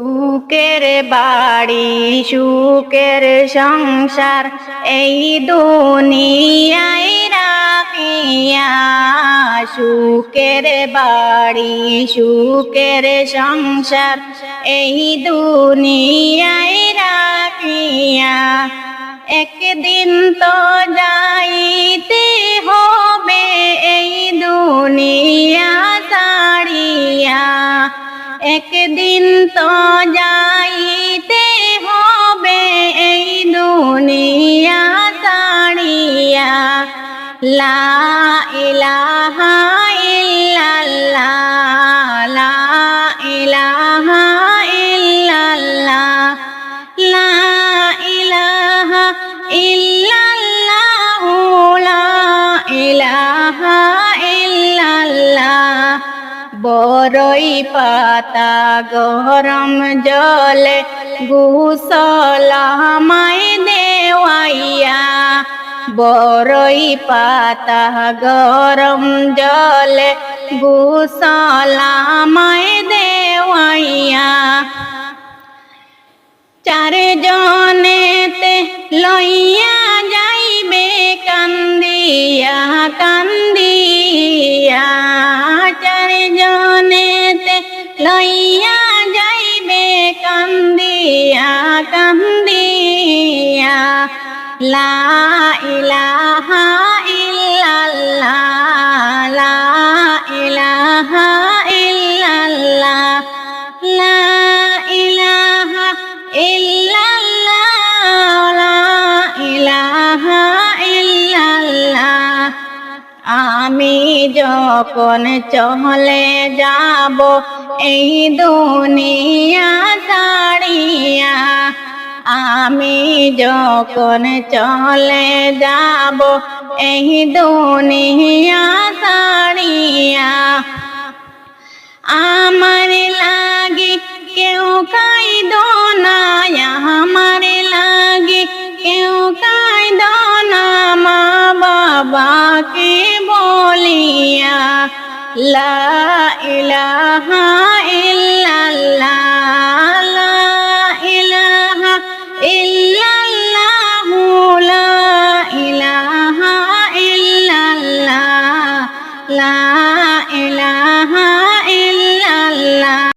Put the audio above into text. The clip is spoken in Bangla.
সুখের বাড়ি, সুখের সংসার, এই দুনিয়ায় রাখিয়া। সুখের বাড়ি, সুখের সংসার, এই দুনিয়ায় রাখিয়া। একদিন তো যাইতে একদিন তো যাইতে হবে এই দুনিয়া তাড়িয়া লা ইলাহা বরই পাতা গরম জলে গুসলামাই দেওয়াইয়া। বরই পাতা গরম জলে গুসলামাই দেওয়াইয়া। চার জনেতে লইয়া কান্দিয়া লা ইলাহা যখন চলে যাব এই দুনিয়া ছাড়িয়া আমি যখন চলে যাব এই দুনিয়া লা ইলাহা